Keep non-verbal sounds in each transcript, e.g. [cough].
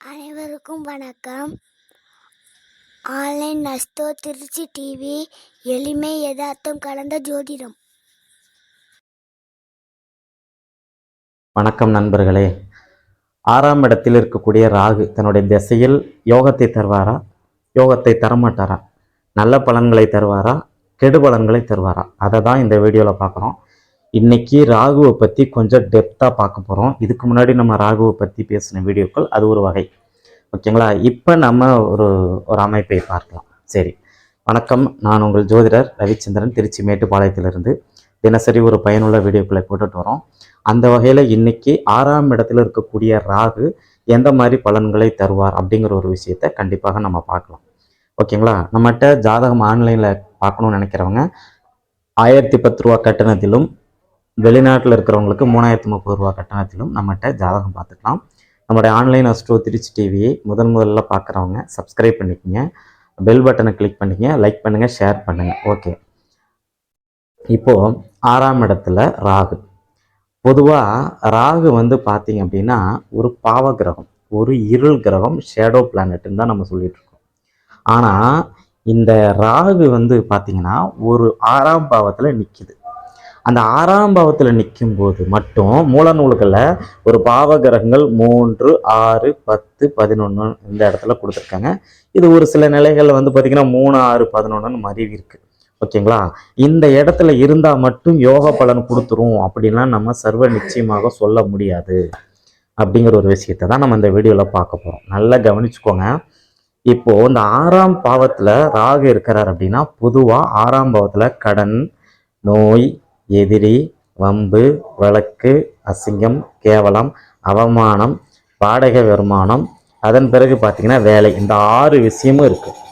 அனைவருக்கும் வணக்கம். Online நஸ்தோ Trichy TV எளிமை யதார்த்தம் கலந்த ஜோதிடம். வணக்கம் நண்பர்களே. ஆறாம் இடத்தில் இருக்கக்கூடிய ராகு தன்னுடைய திசையில் யோகத்தை தருவாரா? யோகத்தை தரமாட்டாரா? நல்ல பலன்களை தருவாரா? கெடு பலன்களை தருவாரா? அதை தான் இந்த வீடியோவில் பார்க்குறோம். இன்னைக்கு ராகுவை பற்றி கொஞ்சம் டெப்த்தாக பார்க்க போகிறோம் இதுக்கு முன்னாடி நம்ம ராகுவை பற்றி பேசின வீடியோக்கள் அது ஒரு வகை. ஓகேங்களா? இப்போ நம்ம ஒரு ஒரு அமைப்பை பார்க்கலாம். சரி. வணக்கம். நான் உங்கள் ஜோதிடர் ரவிச்சந்திரன் திருச்சி மேட்டுப்பாளையத்திலிருந்து. தினசரி ஒரு பயனுள்ள வீடியோக்களை போட்டுட்டு வரோம். அந்த வகையில் இன்னைக்கு ஆறாம் இடத்துல இருக்கக்கூடிய ராகு எந்த மாதிரி பலன்களை தருவார் அப்படிங்கிற ஒரு விஷயத்தை கண்டிப்பாக நம்ம பார்க்கலாம். ஓகேங்களா? நம்மகிட்ட ஜாதகம் ஆன்லைனில் பார்க்கணும்னு நினைக்கிறவங்க ஆயிரத்தி பத்து ரூபா கட்டணத்திலும் வெளிநாட்டில் இருக்கிறவங்களுக்கு மூணாயிரத்தி முப்பது ரூபா கட்டணத்திலும் நம்மகிட்ட ஜாதகம் பார்த்துக்கலாம். நம்மளுடைய ஆன்லைன் அஸ்ட்ரோ திருச்சி டிவியை முதன் முதல்ல பார்க்குறவங்க சப்ஸ்கிரைப் பண்ணிக்கோங்க. பெல் பட்டனை கிளிக் பண்ணிக்கங்க. லைக் பண்ணுங்கள் ஷேர் பண்ணுங்கள் ஓகே இப்போது ஆறாம் இடத்துல ராகு. பொதுவாக ராகு வந்து பார்த்தீங்க அப்படின்னா ஒரு பாவ கிரகம் ஒரு இருள் கிரகம் ஷேடோ பிளானட்னு தான் நம்ம சொல்லிகிட்ருக்கோம் ஆனால் இந்த ராகு வந்து பார்த்தீங்கன்னா ஒரு ஆறாம் பாவத்தில் நிற்கிது அந்த ஆறாம் பாவத்தில் நிற்கும் போது மட்டும் மூல நூல்களில் ஒரு பாவ கிரகங்கள் மூன்று ஆறு பத்து பதினொன்று இந்த இடத்துல கொடுத்துருக்காங்க. இது ஒரு சில நிலைகளில் வந்து பார்த்திங்கன்னா மூணு ஆறு பதினொன்றுன்னு மறைவு இருக்குது ஓகேங்களா? இந்த இடத்துல இருந்தால் மட்டும் யோக பலன் கொடுத்துரும் அப்படின்லாம் நம்ம சர்வ நிச்சயமாக சொல்ல முடியாது. அப்படிங்கிற ஒரு விஷயத்தை தான் நம்ம இந்த வீடியோவில் பார்க்க போகிறோம் நல்லா கவனிச்சுக்கோங்க. இப்போது இந்த ஆறாம் பாவத்தில் ராகு இருக்கிறார் அப்படின்னா பொதுவாக ஆறாம் பாவத்தில் கடன் நோய் எதிரி வம்பு வழக்கு அசிங்கம் கேவலம் அவமானம் வாடகை வருமானம். அதன் பிறகு பார்த்தீங்கன்னா வேலை. இந்த ஆறு விஷயமும் இருக்குது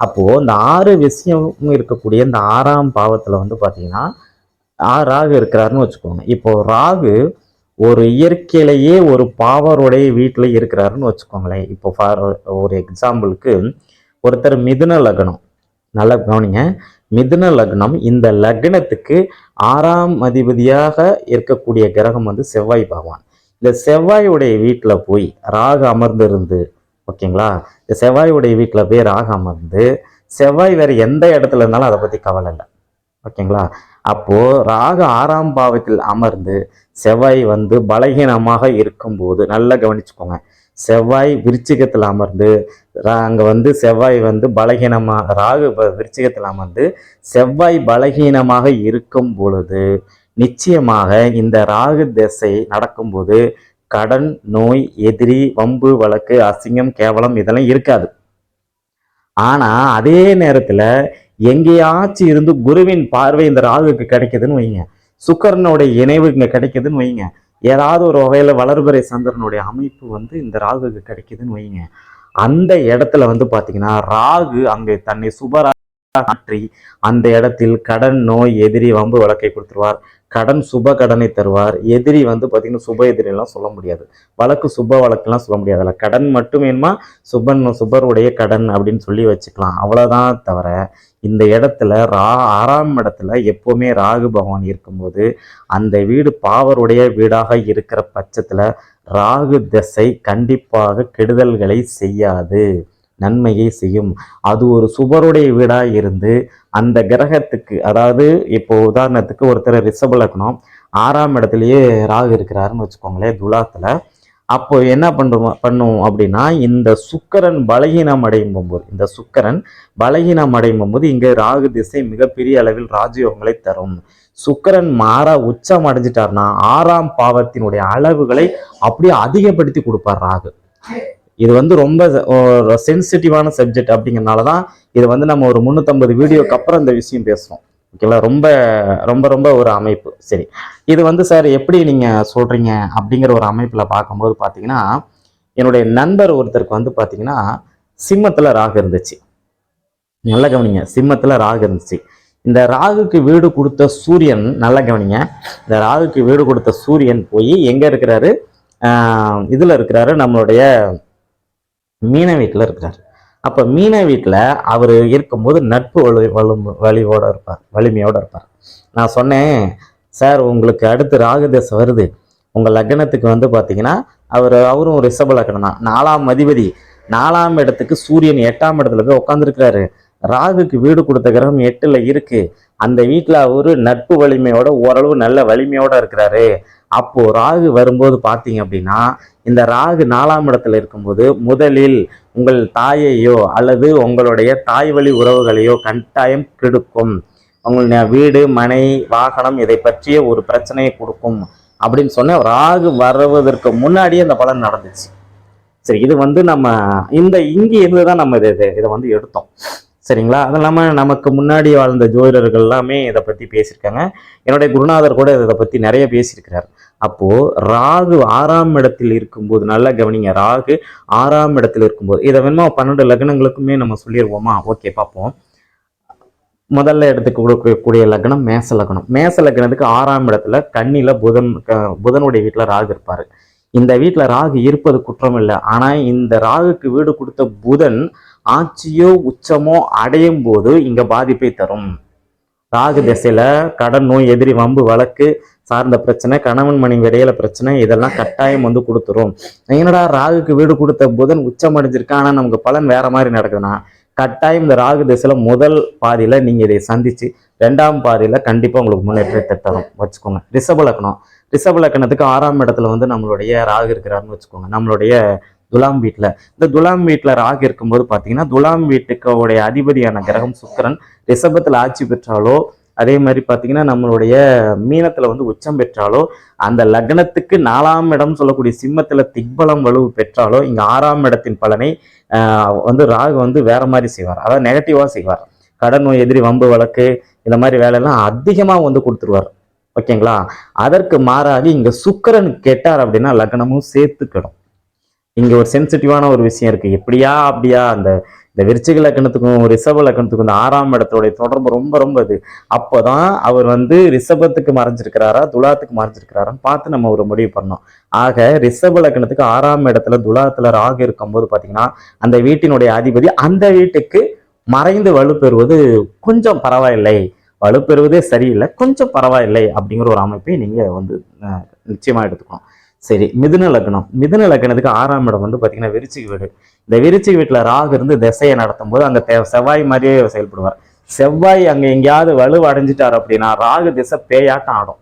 அப்போது இந்த ஆறு விஷயமும் இருக்கக்கூடிய இந்த ஆறாம் பாவத்தில் வந்து பார்த்தீங்கன்னா ஆ ராகு இருக்கிறாருன்னு வச்சுக்கோங்க. இப்போ ராகு ஒரு இயற்கையிலேயே ஒரு பாவருடைய வீட்டில் இருக்கிறாருன்னு வச்சுக்கோங்களேன். இப்போ ஃபார் ஒரு எக்ஸாம்பிளுக்கு ஒருத்தர் மிதுன லக்னம். நல்லா கவனிங்க. மிதுன லக்னம். இந்த லக்னத்துக்கு ஆறாம் அதிபதியாக இருக்கக்கூடிய கிரகம் வந்து செவ்வாய் பகவான். இந்த செவ்வாயுடைய வீட்டில் போய் ராகு அமர்ந்திருந்து ஓகேங்களா? இந்த செவ்வாயுடைய வீட்டில் போய் ராகு அமர்ந்து செவ்வாய் வேறு எந்த இடத்துல இருந்தாலும் அதை பற்றி கவலை இல்லை. ஓகேங்களா? அப்போது ராகு ஆறாம் பாவத்தில் அமர்ந்து செவ்வாய் வந்து பலகீனமாக இருக்கும்போது நல்லா கவனிச்சுக்கோங்க. செவ்வாய் விருச்சிகத்தில் அமர்ந்து அங்கே வந்து செவ்வாய் வந்து பலகீனமாக ராகு ப- விருச்சிகத்தில் அமர்ந்து செவ்வாய் பலகீனமாக இருக்கும் பொழுது நிச்சயமாக இந்த ராகு திசை நடக்கும்போது கடன் நோய் எதிரி வம்பு வழக்கு அசிங்கம் கேவலம் இதெல்லாம் இருக்காது. ஆனா அதே நேரத்துல எங்கேயாச்சும் இருந்து குருவின் பார்வை இந்த ராகுக்கு கிடைக்குதுன்னு வைங்க. சுக்கரனுடைய இணைவு இங்கே கிடைக்குதுன்னு வைங்க. ஏதாவது ஒரு வகையில வளர்பறை சந்திரனுடைய அமைப்பு வந்து இந்த ராகுக்கு கிடைக்குதுன்னு வைங்க. அந்த இடத்துல வந்து பார்த்தீங்கன்னா ராகு அங்கே தன்னை சுபரா மாற்றி அந்த இடத்தில் கடன் நோய் எதிரி வம்பு வழக்கை கொடுத்துருவார். கடன் சுப கடனை தருவார். எதிரி வந்து பார்த்தீங்கன்னா சுப எதிரிலாம் சொல்ல முடியாது. வழக்கு சுப வழக்குலாம் சொல்ல முடியாது அதில் கடன் மட்டும் வேணுமா? சுபன் சுபருடைய கடன் அப்படின்னு சொல்லி வச்சுக்கலாம். அவ்வளோதான் தவிர இந்த இடத்துல ரா ஆறாம் இடத்துல எப்போவுமே ராகு பகவான் இருக்கும்போது அந்த வீடு பாவருடைய வீடாக இருக்கிற பட்சத்தில் ராகு திசை கண்டிப்பாக கெடுதல்களை செய்யாது நன்மையை செய்யும். அது ஒரு சுபருடைய வீடாக இருந்து அந்த கிரகத்துக்கு அதாவது இப்போ உதாரணத்துக்கு ஒருத்தர் ரிஷப லக்னம் ஆறாம் இடத்துலயே ராகு இருக்கிறாருன்னு வச்சுக்கோங்களேன் துலாத்துல. அப்போ என்ன பண்ணுவோம் பண்ணுவோம் அப்படின்னா இந்த சுக்கரன் பலகீனம் அடையும் போது இந்த சுக்கரன் பலகீனம் அடையும் போது இங்க ராகு திசை மிகப்பெரிய அளவில் ராஜயோகங்களை தரும். சுக்கிரன் மாற உச்சம் அடைஞ்சிட்டார்னா ஆறாம் பாவத்தினுடைய அளவுகளை அப்படியே அதிகப்படுத்தி கொடுப்பார் ராகு. இது வந்து ரொம்ப சென்சிட்டிவான சப்ஜெக்ட் அப்படிங்கிறனால தான் இது வந்து நம்ம ஒரு முந்நூற்றம்பது வீடியோக்கு அப்புறம் இந்த விஷயம் பேசுகிறோம் ஓகேங்களா ரொம்ப ரொம்ப ரொம்ப ஒரு அமைப்பு. சரி. இது வந்து சார் எப்படி நீங்கள் சொல்கிறீங்க அப்படிங்கிற ஒரு அமைப்பில் பார்க்கும்போது பார்த்தீங்கன்னா என்னுடைய நண்பர் ஒருத்தருக்கு வந்து பார்த்தீங்கன்னா சிம்மத்தில் ராகு இருந்துச்சு. நல்ல கவனிங்க. சிம்மத்தில் ராகு இருந்துச்சு. இந்த ராகுக்கு வீடு கொடுத்த சூரியன் நல்ல கவனிங்க. இந்த ராகுக்கு வீடு கொடுத்த சூரியன் போய் எங்கே இருக்கிறாரு? இதில் இருக்கிறாரு நம்மளுடைய மீன வீட்டில் இருக்கிறார். அப்போ மீன வீட்டில் அவர் இருக்கும்போது நட்பு வலு வலும் வலிவோடு இருப்பார் வலிமையோடு இருப்பார். நான் சொன்னேன் சார் உங்களுக்கு அடுத்து ராகு தசை வருது. உங்கள் லக்னத்துக்கு வந்து பார்த்தீங்கன்னா அவர் அவரும் ரிஷப லக்னம் தான். நாலாம் அதிபதி நாலாம் இடத்துக்கு சூரியன் எட்டாம் இடத்துல போய் உட்காந்துருக்கிறாரு ராகுக்கு வீடு கொடுத்த கிரகம் எட்டுல இருக்கு. அந்த வீட்டில் அவரு நட்பு வலிமையோட ஓரளவு நல்ல வலிமையோட இருக்கிறாரு. அப்போ ராகு வரும்போது பார்த்தீங்க அப்படின்னா இந்த ராகு நாலாம் இடத்துல இருக்கும்போது முதலில் உங்கள் தாயையோ அல்லது உங்களுடைய தாய் வழி உறவுகளையோ கட்டாயம் கெடுக்கும். உங்களுடைய வீடு மனை வாகனம் இதை பற்றிய ஒரு பிரச்சனையை கொடுக்கும் அப்படின்னு சொன்ன ராகு வருவதற்கு முன்னாடியே அந்த பலன் நடந்துச்சு. சரி இது வந்து நம்ம இந்த இங்கே இருந்து தான் நம்ம இது இதை- இதை வந்து எடுத்தோம். சரிங்களா? அது இல்லாமல் நமக்கு முன்னாடி வாழ்ந்த ஜோதிடர்கள் எல்லாமே இதை பற்றி பேசியிருக்காங்க. என்னுடைய குருநாதர் கூட இதை பற்றி நிறைய பேசியிருக்கிறார். அப்போ ராகு ஆறாம் இடத்தில் இருக்கும்போது நல்லா கவனிங்க ராகு ஆறாம் இடத்தில் இருக்கும்போது இதை வேணுமா பன்னெண்டு லக்னங்களுக்குமே நம்ம சொல்லிடுவோமா ஓகே பார்ப்போம். முதல்ல எடுத்துக்க கொடுக்கக்கூடிய லக்னம் மேச லக்னம். மேச லக்னத்துக்கு ஆறாம் இடத்துல கண்ணில புதன் புதனுடைய வீட்டில் ராகு இருப்பாரு. இந்த வீட்டில் ராகு இருப்பது குற்றம் இல்லை ஆனால் இந்த ராகுக்கு வீடு கொடுத்த புதன் ஆட்சியோ உச்சமோ அடையும் போது இங்க பாதிப்பை தரும். ராகு திசையில கடன் நோய் எதிரி வம்பு வழக்கு சார்ந்த பிரச்சனை கணவன் மணி இடையில பிரச்சனை இதெல்லாம் கட்டாயம் வந்து கொடுத்துரும். என்னடா ராகுக்கு வீடு கொடுத்த புதன் உச்சம் அடைஞ்சிருக்கான் ஆனா நமக்கு பலன் வேற மாதிரி நடக்குதுன்னா கட்டாயம் இந்த ராகு திசையில முதல் பாதியில நீங்க இதை சந்திச்சு ரெண்டாம் பாதியில கண்டிப்பா உங்களுக்கு முன்னேற்றத்தை தரும். வச்சுக்கோங்க. ரிஷப லக்னம். ரிஷப லக்னத்துக்கு ஆறாம் இடத்துல வந்து நம்மளுடைய ராகு இருக்கிறாருன்னு வச்சுக்கோங்க. நம்மளுடைய துலாம் வீட்டில் இந்த துலாம் வீட்டில் ராகு இருக்கும்போது பார்த்தீங்கன்னா துலாம் வீட்டுக்கோடைய அதிபதியான கிரகம் சுக்கரன் ரிஷபத்தில் ஆட்சி பெற்றாலோ அதே மாதிரி பார்த்தீங்கன்னா நம்மளுடைய மீனத்தில் வந்து உச்சம் பெற்றாலோ அந்த லக்னத்துக்கு நாலாம் இடம் சொல்லக்கூடிய சிம்மத்தில் திக்பலம் வலுவு பெற்றாலோ இங்கே ஆறாம் இடத்தின் பலனை வந்து ராகு வந்து வேற மாதிரி செய்வார். அதாவது நெகட்டிவாக செய்வார். கடன் நோய் எதிரி வம்பு வழக்கு இந்த மாதிரி வேலையெல்லாம் அதிகமாக வந்து கொடுத்துருவார். ஓகேங்களா? அதற்கு மாறாக இங்கே சுக்கரன் கெட்டார் அப்படின்னா லக்னமும் சேர்த்துக்கிடும் இங்க ஒரு சென்சிட்டிவான ஒரு விஷயம் இருக்கு. எப்படியா அப்படியா அந்த இந்த விருச்சிக லக்கணத்துக்கும் ரிஷப லக்கணத்துக்கும் இந்த ஆறாம் இடத்துடைய தொடர்பு ரொம்ப ரொம்ப இது. அப்போதான் அவர் வந்து ரிஷபத்துக்கு மறைஞ்சிருக்கிறாரா துலாத்துக்கு மறைஞ்சிருக்கிறாரான்னு பார்த்து நம்ம ஒரு முடிவு பண்ணோம். ஆக ரிஷப லக்கணத்துக்கு ஆறாம் இடத்துல துலாத்துல ராகு இருக்கும்போது பார்த்தீங்கன்னா அந்த வீட்டினுடைய அதிபதி அந்த வீட்டுக்கு மறைந்து வலுப்பெறுவது கொஞ்சம் பரவாயில்லை. வலுப்பெறுவதே சரியில்லை கொஞ்சம் பரவாயில்லை அப்படிங்கிற ஒரு அமைப்பை நீங்கள் வந்து நிச்சயமாக எடுத்துக்கணும். சரி மிதுன லக்னம். மிதுன லக்னத்துக்கு ஆறாம் இடம் வந்து பார்த்தீங்கன்னா விருச்சிக வீடு. இந்த விருச்சிக வீட்டில் ராகு இருந்து திசையை நடத்தும் போது அங்கே செவ்வாய் மாதிரியே செயல்படுவார். செவ்வாய் அங்கே எங்கேயாவது வலு அடைஞ்சிட்டார் அப்படின்னா ராகு திசை பேயாட்டம் ஆடும்.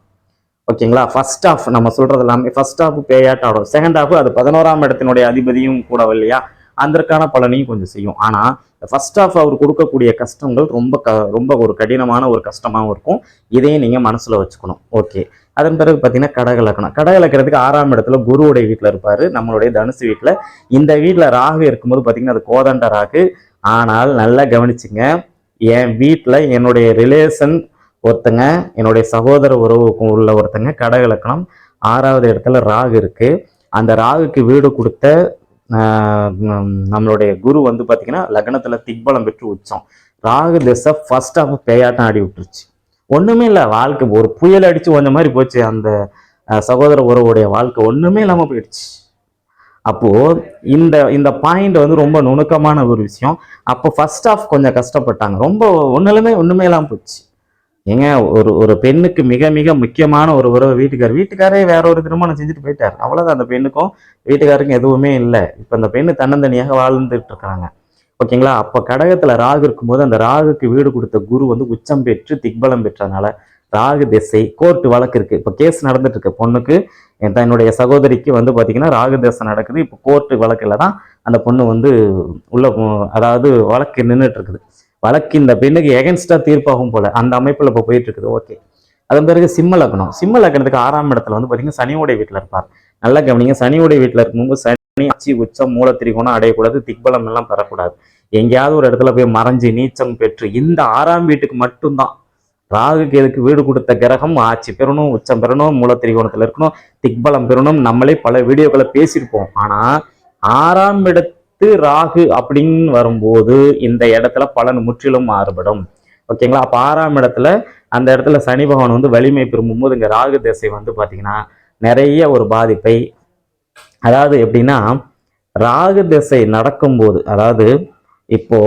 ஓகேங்களா? ஃபர்ஸ்ட் ஆஃப் நம்ம சொல்றது எல்லாமே ஃபர்ஸ்ட் ஆஃப் பேயாட்டம் ஆடும். செகண்ட் ஆஃப் அது பதினோராம் இடத்தினுடைய அதிபதியும் கூட இல்லையா? அதற்கான பலனையும் கொஞ்சம் செய்யும். ஆனால் ஃபர்ஸ்ட் ஆஃப் அவர் கொடுக்கக்கூடிய கஷ்டங்கள் ரொம்ப க ரொம்ப ஒரு கடினமான ஒரு கஷ்டமாகவும் இருக்கும். இதையும் நீங்கள் மனசில் வச்சுக்கணும். ஓகே. அதன் பிறகு பார்த்தீங்கன்னா கடகலக்கணம் கடகலக்கிறதுக்கு ஆறாம் இடத்துல குருவுடைய வீட்டில் இருப்பார். நம்மளுடைய தனுசு வீட்டில் இந்த வீட்டில் ராகு இருக்கும்போது பார்த்தீங்கன்னா அது கோதண்ட ராகு. ஆனால் நல்லா கவனிச்சுங்க. என் வீட்டில் என்னுடைய ரிலேஷன் ஒருத்தங்க என்னுடைய சகோதர உறவுக்கும் உள்ள ஒருத்தங்க கடகலக்கணம் ஆறாவது இடத்துல ராகு இருக்குது அந்த ராகுக்கு வீடு கொடுத்த நம்மளுடைய குரு வந்து பார்த்தீங்கன்னா லக்னத்தில் திக்பலம் பெற்று உச்சம். ராகு திசை ஃபர்ஸ்ட் ஆஃப் பேயாட்டம் ஆடி விட்டுருச்சு. ஒன்றுமே இல்லை வாழ்க்கை ஒரு புயல் அடித்து வந்த மாதிரி போச்சு அந்த சகோதர உறவுடைய வாழ்க்கை ஒன்றுமே இல்லாமல் போயிடுச்சு. அப்போது இந்த இந்த பாயிண்ட் வந்து ரொம்ப நுணுக்கமான ஒரு விஷயம். அப்போ ஃபர்ஸ்ட் ஆஃப் கொஞ்சம் கஷ்டப்பட்டாங்க. ரொம்ப ஒன்றுலுமே ஒன்றுமே இல்லாமல் போச்சு. ஏங்க ஒரு ஒரு பெண்ணுக்கு மிக மிக முக்கியமான ஒரு உறவு வீட்டுக்கார். வீட்டுக்காரே வேற ஒரு திருமணம் செஞ்சுட்டு போயிட்டார். அவ்வளோதான் அந்த பெண்ணுக்கும் வீட்டுக்காருக்கும் எதுவுமே இல்லை. இப்போ அந்த பெண்ணு தன்னந்தனியாக வாழ்ந்துட்டு இருக்கிறாங்க. ஓகேங்களா? அப்போ கடகத்தில் ராகு இருக்கும்போது அந்த ராகுக்கு வீடு கொடுத்த குரு வந்து உச்சம் பெற்று திக்பலம் பெற்றதுனால ராகு திசை கோர்ட்டு வழக்கு இருக்குது இப்போ கேஸ் நடந்துட்டு இருக்கு. பொண்ணுக்கு என்னுடைய தன்னுடைய சகோதரிக்கு வந்து பார்த்திங்கன்னா ராகு திசை நடக்குது. இப்போ கோர்ட்டு வழக்கில் தான் அந்த பொண்ணு வந்து உள்ள அதாவது வழக்கு நின்றுட்டு இருக்குது. வழக்கு இந்த பெண்ணுக்கு எகென்ஸ்டாக தீர்ப்பாகும் போல அந்த அமைப்பில் இப்போ போயிட்டு இருக்குது. ஓகே. அதன் பிறகு சிம்ம லக்னம். சிம்ம லக்னத்துக்கு ஆறாம் இடத்துல வந்து பாத்தீங்கன்னா சனியோடைய வீட்டில் இருப்பார். நல்லா கவனிங்க. சனியோடைய வீட்டில் இருக்கும்போது சனி ஆட்சி உச்சம் மூல திரிகோணம் அடையக்கூடாது. திக்பலம் எல்லாம் பெறக்கூடாது எங்கேயாவது ஒரு இடத்துல போய் மறைஞ்சு நீச்சம் பெற்று இந்த ஆறாம் வீட்டுக்கு மட்டும்தான். ராகு கேதுக்கு வீடு கொடுத்த கிரகம் ஆட்சி பெறணும் உச்சம் பெறணும் மூலத்திரிகோணத்தில் இருக்கணும் திக்பலம் பெறணும் நம்மளே பல வீடியோக்களை பேசியிருப்போம் ஆனால் ஆறாம் இடத்து ராகு அப்படின்னு வரும்போது இந்த இடத்துல பலன் முற்றிலும் மாறுபடும். ஓகேங்களா? அப்போ ஆறாம் இடத்துல அந்த இடத்துல சனி பகவான் வந்து வலிமை பெறும்போது இங்கே ராகு திசை வந்து பார்த்திங்கன்னா நிறைய ஒரு பாதிப்பை அதாவது எப்படின்னா ராகு திசை நடக்கும்போது அதாவது இப்போ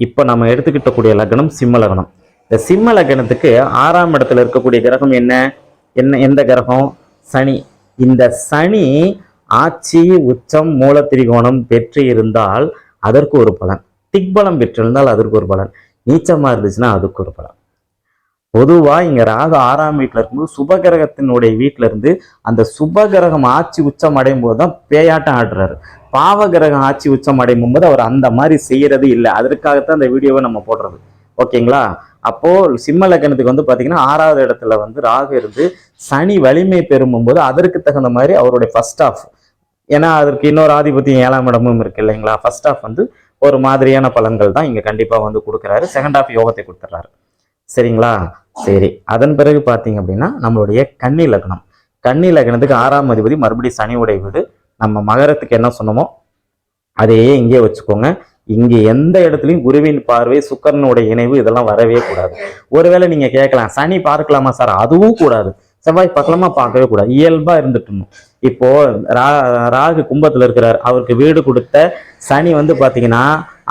இப்போ நம்ம எடுத்துக்கிட்டக்கூடிய லக்னம் சிம்ம லக்னம். இந்த சிம்ம லக்னத்துக்கு ஆறாம் இடத்துல இருக்கக்கூடிய கிரகம் என்ன? என்ன எந்த கிரகம்? சனி. இந்த சனி ஆட்சி உச்சம் மூலத்திரிகோணம் பெற்று இருந்தால் அதற்கு ஒரு பலன். திக்பலம் பெற்றிருந்தால் அதற்கு ஒரு பலன். நீச்சமாக இருந்துச்சுன்னா அதுக்கு ஒரு பலன். பொதுவா இங்க ராகு ஆறாம் வீட்டில் இருக்கும்போது சுபகிரகத்தினுடைய வீட்டுல இருந்து அந்த சுபகிரகம் ஆட்சி உச்சம் அடையும் போது தான் பேயாட்டம் ஆடுறாரு. பாவகிரகம் ஆட்சி உச்சம் அடையும் போது அவர் அந்த மாதிரி செய்யறது இல்லை. அதற்காகத்தான் அந்த வீடியோவை நம்ம போடுறது. ஓகேங்களா? அப்போ சிம்ம லக்னத்துக்கு வந்து பாத்தீங்கன்னா ஆறாவது இடத்துல வந்து ராகு இருந்து சனி வலிமை பெறும்போது அதற்கு தகுந்த மாதிரி அவருடைய ஃபர்ஸ்ட் ஆஃப் ஏன்னா அதற்கு இன்னொரு ஆதிபத்தியம் ஏழாம் இடமும் இருக்கு இல்லைங்களா? ஃபர்ஸ்ட் ஆஃப் வந்து ஒரு மாதிரியான பலன்கள் தான் இங்க கண்டிப்பா வந்து கொடுக்குறாரு. செகண்ட் ஆஃப் யோகத்தை கொடுத்துட்றாரு சரிங்களா? சரி அதன் பிறகு பார்த்தீங்க அப்படின்னா நம்மளுடைய கன்னி லக்னம். கன்னி லக்னத்துக்கு ஆறாம் அதிபதி மறுபடியும் சனி உடைவது நம்ம மகரத்துக்கு என்ன சொன்னோமோ அதையே இங்கே வச்சுக்கோங்க. இங்கே எந்த இடத்துலையும் குருவின் பார்வை சுக்கரனுடைய இணைவு இதெல்லாம் வரவே கூடாது. ஒருவேளை நீங்க கேட்கலாம் சனி பார்க்கலாமா சார்? அதுவும் கூடாது. செவ்வாய் பார்க்கலாமா பார்க்கவே கூடாது. இயல்பா இருந்துட்டணும் இப்போ ரா ராகு கும்பத்தில் இருக்கிறார். அவருக்கு வீடு கொடுத்த சனி வந்து பார்த்தீங்கன்னா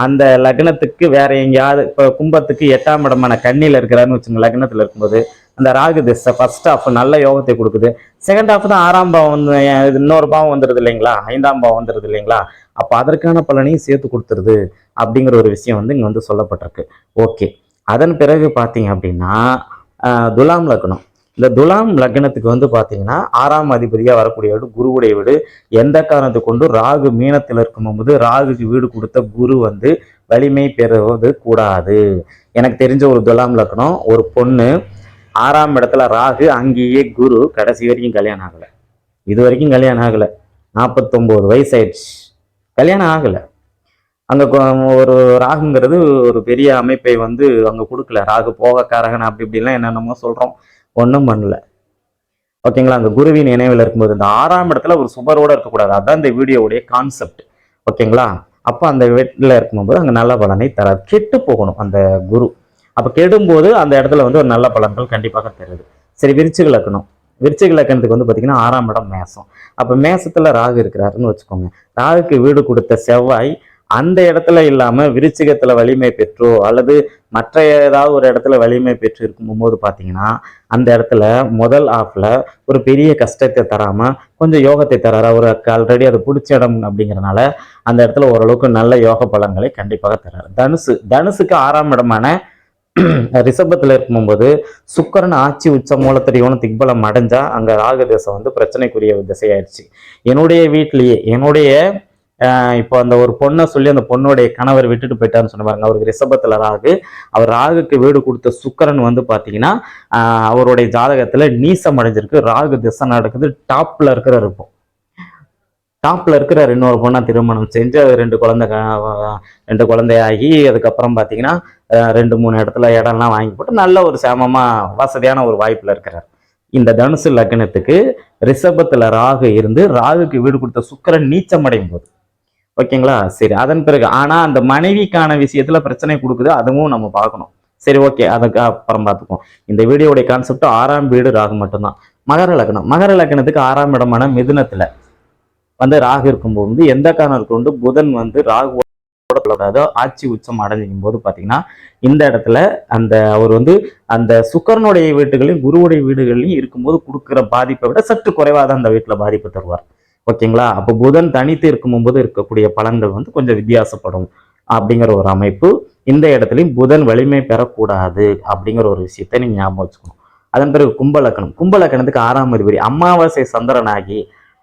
அந்த லக்னத்துக்கு வேற எங்கேயாவது இப்போ கும்பத்துக்கு எட்டாம் இடமான கண்ணியில் இருக்கிறாருன்னு வச்சுங்க லக்னத்தில் இருக்கும்போது அந்த ராகு திசை ஃபர்ஸ்ட் ஹாஃப் நல்ல யோகத்தை கொடுக்குது. செகண்ட் ஹாஃப் தான் ஆறாம் பாவம் வந்து இன்னொரு பாவம் வந்துடுது இல்லைங்களா? ஐந்தாம் பாவம் வந்துடுது இல்லைங்களா? அப்போ அதற்கான பலனையும் சேர்த்து கொடுத்துருது அப்படிங்கிற ஒரு விஷயம் வந்து இங்கே வந்து சொல்லப்பட்டிருக்கு. ஓகே. அதன் பிறகு பார்த்தீங்க அப்படின்னா துலாம் லக்னம். இந்த துலாம் லக்னத்துக்கு வந்து பார்த்தீங்கன்னா ஆறாம் அதிபதியாக வரக்கூடிய வீடு குருவுடைய வீடு. எந்த காரணத்தை கொண்டு ராகு மீனத்தில் இருக்கும்போது ராகுக்கு வீடு கொடுத்த குரு வந்து வலிமை பெறுவது கூடாது. எனக்கு தெரிஞ்ச ஒரு துலாம் லக்னம் ஒரு பொண்ணு ஆறாம் இடத்துல ராகு அங்கேயே குரு கடைசி வரைக்கும் கல்யாணம் ஆகலை. இது வரைக்கும் கல்யாணம் ஆகலை. நாற்பத்தொம்போது வயசு ஆயிடுச்சு கல்யாணம் ஆகலை. அங்கே ஒரு ராகுங்கிறது ஒரு பெரிய அமைப்பை வந்து அங்கே கொடுக்கல. ராகு போகக்காரகன் அப்படி இப்படிலாம் என்னென்னமோ சொல்கிறோம் ஒன்றும் பண்ணல. ஓகேங்களா? அந்த குருவின் நினைவில் இருக்கும்போது இந்த ஆறாம் இடத்துல ஒரு சுபரோடு இருக்கக்கூடாது. அதான் இந்த வீடியோவுடைய கான்செப்ட் ஓகேங்களா? அப்போ அந்த வீட்டில் இருக்கும்போது அங்கே நல்ல பலனை தராது. கெட்டு போகணும் அந்த குரு. அப்போ கெடும்போது அந்த இடத்துல வந்து ஒரு நல்ல பலன்கள் கண்டிப்பாக தருது. சரி விரிச்சு லக்கணம். விருச்சிக லக்கணத்துக்கு வந்து பார்த்தீங்கன்னா ஆறாம் இடம் மேசம். அப்போ மேசத்தில் ராகு இருக்கிறாருன்னு வச்சுக்கோங்க. ராகுக்கு வீடு கொடுத்த செவ்வாய் அந்த இடத்துல இல்லாமல் விருச்சிகத்தில் வலிமை பெற்றோ அல்லது மற்ற ஏதாவது ஒரு இடத்துல வலிமை பெற்று இருக்கும்போது பார்த்தீங்கன்னா அந்த இடத்துல முதல் ஆஃபில் ஒரு பெரிய கஷ்டத்தை தராமல் கொஞ்சம் யோகத்தை தராரு. அவருக்கு ஆல்ரெடி அது பிடிச்ச இடம் அப்படிங்கிறனால அந்த இடத்துல ஓரளவுக்கு நல்ல யோக பலன்களை கண்டிப்பாக தராரு. தனுசு தனுசுக்கு ஆறாம் இடமான [clears throat] ரிஷபத்தில் இருக்கும்போது சுக்கரன் ஆட்சி உச்ச மூலத்தறியோன்னு திக்பலம் அடைஞ்சா அங்கே ராகு தேசம் வந்து பிரச்சனைக்குரிய திசையாயிடுச்சு. என்னுடைய வீட்லேயே என்னுடைய இப்போ அந்த ஒரு பொண்ணை சொல்லி அந்த பொண்ணுடைய கணவர் விட்டுட்டு போயிட்டாருன்னு சொன்ன பாருங்க. அவருக்கு ரிஷபத்தில் ராகு. அவர் ராகுக்கு வீடு கொடுத்த சுக்கரன் வந்து பார்த்தீங்கன்னா அவருடைய ஜாதகத்தில் நீசம் அடைஞ்சிருக்கு. ராகு திசை நடக்குது. டாப்பில் இருக்கிற இருக்கும் டாப்பில் இருக்கிற இன்னொரு பொண்ணை திருமணம் செஞ்சு அது ரெண்டு குழந்தை ரெண்டு குழந்தையாகி அதுக்கப்புறம் பார்த்தீங்கன்னா ரெண்டு மூணு இடத்துல இடம்லாம் வாங்கி போட்டு நல்ல ஒரு சேமமாக வசதியான ஒரு வாய்ப்பில் இருக்கிறார். இந்த தனுசு லக்னத்துக்கு ரிஷபத்தில் ராகு இருந்து ராகுக்கு வீடு கொடுத்த சுக்கரன் நீச்சம் அடையும் போது. ஓகேங்களா? சரி அதன் பிறகு ஆனா அந்த மனைவிக்கான விஷயத்துல பிரச்சனை கொடுக்குது அதுவும் நம்ம பார்க்கணும். சரி ஓகே அதுக்கு அப்புறம் பார்த்துக்குவோம். இந்த வீடியோடைய கான்செப்ட் ஆறாம் வீடு ராகு மட்டும்தான். மகர லக்னம். மகர லக்னத்துக்கு ஆறாம் இடமான மிதுனத்துல வந்து ராகு இருக்கும்போது எந்த காரணம் வந்து புதன் வந்து ராகு கூடாது ஆட்சி உச்சம் அடைஞ்சிக்கும் போது பாத்தீங்கன்னா இந்த இடத்துல அந்த அவர் வந்து அந்த சுக்கரனுடைய வீட்டுகளையும் குருவுடைய வீடுகளையும் இருக்கும்போது கொடுக்குற பாதிப்பை விட சற்று குறைவாக தான் அந்த வீட்டில் பாதிப்பு தருவார். ஓகேங்களா? அப்போ புதன் தனித்து இருக்கும்போது இருக்கக்கூடிய பலன்கள் வந்து கொஞ்சம் வித்தியாசப்படும் அப்படிங்கிற ஒரு அமைப்பு. இந்த இடத்துலையும் புதன் வலிமை பெறக்கூடாது அப்படிங்கிற ஒரு விஷயத்தை நீங்கள் ஞாபகம் வச்சுக்கணும். அதன் பிறகு கும்பலக்கணம் கும்பலக்கணத்துக்கு ஆறாம் அதிபதி. அமாவாசை சந்திரனாகி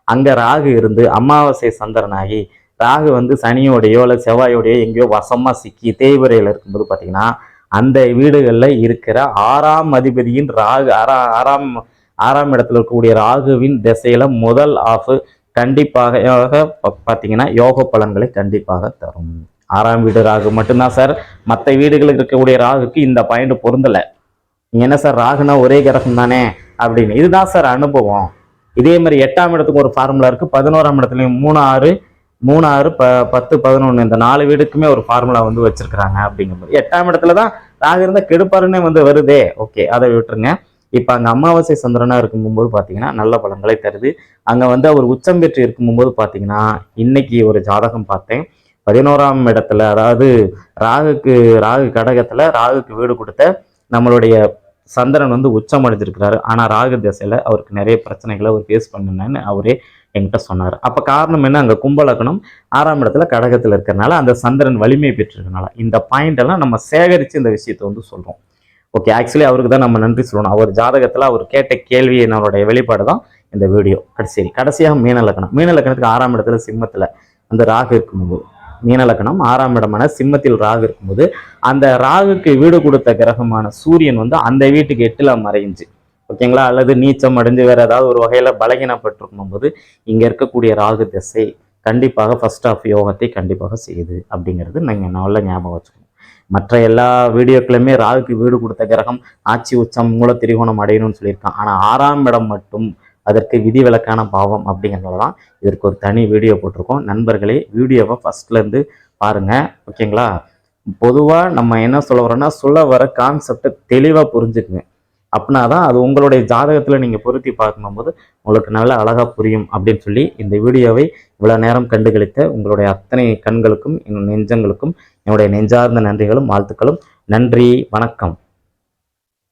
அங்கே ராகு இருந்து அமாவாசை சந்திரனாகி ராகு வந்து சனியோடையோ இல்லை செவ்வாயோடையோ எங்கேயோ வசமாக சிக்கி தேய்வரையில் இருக்கும்போது பார்த்தீங்கன்னா அந்த வீடுகளில் இருக்கிற ஆறாம் அதிபதியின் ராகு ஆறா ஆறாம் ஆறாம் இடத்துல இருக்கக்கூடிய ராகுவின் திசையில முதல் ஆஃப் கண்டிப்பாக ப- பார்த்தீங்கன்னா யோக பலன்களை கண்டிப்பாக தரும். ஆறாம் வீடு ராகு மட்டும்தான் சார். மற்ற வீடுகளுக்கு இருக்கக்கூடிய ராகுக்கு இந்த பாயிண்ட் பொருந்தலை. நீங்கள் என்ன சார்? ராகுனா ஒரே கிரகம் தானே அப்படின்னு. இதுதான் சார் அனுபவம். இதே மாதிரி எட்டாம் இடத்துக்கு ஒரு ஃபார்முலா இருக்குது பதினோராம் இடத்துலையும் மூணு ஆறு மூணு ஆறு ப பத்து பதினொன்று இந்த நாலு வீடுக்குமே ஒரு ஃபார்முலா வந்து வச்சுருக்குறாங்க அப்படிங்கும்போது. எட்டாம் இடத்துல தான் ராகு இருந்தால் கெடுப்பாருன்னே வந்து வருதே. ஓகே அதை விட்டுருங்க. இப்போ அங்கே அமாவாசை சந்திரனாக இருக்கும்போது பார்த்தீங்கன்னா நல்ல பலன்களை தருது. அங்கே வந்து அவர் உச்சம் பெற்று இருக்கும்போது பார்த்தீங்கன்னா இன்னைக்கு ஒரு ஜாதகம் பார்த்தேன். பதினோராம் இடத்துல அதாவது ராகுக்கு ராகு கடகத்தில் ராகுக்கு வீடு கொடுத்த நம்மளுடைய சந்திரன் வந்து உச்சம் அடைஞ்சிருக்கிறாரு. ஆனால் ராகு திசையில் அவருக்கு நிறைய பிரச்சனைகளை அவர் ஃபேஸ் பண்ணுனேன்னு அவரே என்கிட்ட சொன்னார். அப்போ காரணம் என்ன? அங்கே கும்பலக்கணம் ஆறாம் இடத்துல கடகத்தில் இருக்கிறனால அந்த சந்திரன் வலிமை பெற்றிருக்கனால இந்த பாயிண்ட் எல்லாம் நம்ம சேகரித்து இந்த விஷயத்தை வந்து சொல்கிறோம் ஓகே ஆக்சுவலி அவருக்கு தான் நம்ம நன்றி சொல்லணும். அவர் ஜாதகத்தில் அவர் கேட்ட கேள்வி என்னோடைய வெளிப்பாடு தான் இந்த வீடியோ. கடைசி கடைசியாக மீன லக்கணம். மீன லக்கணத்துக்கு ஆறாம் இடத்துல சிம்மத்தில் அந்த ராகு இருக்கும்போது மீன லக்கணம் ஆறாம் இடமான சிம்மத்தில் ராகு இருக்கும்போது அந்த ராகுக்கு வீடு கொடுத்த கிரகமான சூரியன் வந்து அந்த வீட்டுக்கு எட்டில் மறைஞ்சு ஓகேங்களா அல்லது நீச்சம் அடைஞ்சு வேற ஏதாவது ஒரு வகையில் பலகீனப்பட்டிருக்கும் போது இங்கே இருக்கக்கூடிய ராகு திசை கண்டிப்பாக ஃபர்ஸ்ட் ஆஃப் யோகத்தை கண்டிப்பாக செய்யுது அப்படிங்கிறது நீங்கள் நல்ல ஞாபகம் வச்சுக்கணும். மற்ற எல்லா வீடியோக்களுமே ராகுக்கு வீடு கொடுத்த கிரகம் ஆட்சி உச்சம் மூல திரிகோணம் அடையணும்னு சொல்லியிருக்கான். ஆனால் ஆறாம் இடம் மட்டும் அதற்கு விதிவிலக்கான பாவம் அப்படிங்கிறதுனால தான் இதற்கு ஒரு தனி வீடியோ போட்டிருக்கோம். நண்பர்களே வீடியோவை ஃபர்ஸ்ட்லேருந்து பாருங்கள் ஓகேங்களா? பொதுவாக நம்ம என்ன சொல்ல வரோம்னா சொல்ல வர கான்செப்டை தெளிவாக புரிஞ்சுக்குங்க. அப்படின்னா தான் அது உங்களுடைய ஜாதகத்தில் நீங்கள் பொருத்தி பார்க்கும்போது உங்களுக்கு நல்லா அழகாக புரியும் அப்படின்னு சொல்லி இந்த வீடியோவை இவ்வளோ நேரம் கண்டுகளித்த உங்களுடைய அத்தனை கண்களுக்கும் என் நெஞ்சங்களுக்கும் என்னுடைய நெஞ்சார்ந்த நன்றிகளும் வாழ்த்துக்களும். நன்றி வணக்கம்.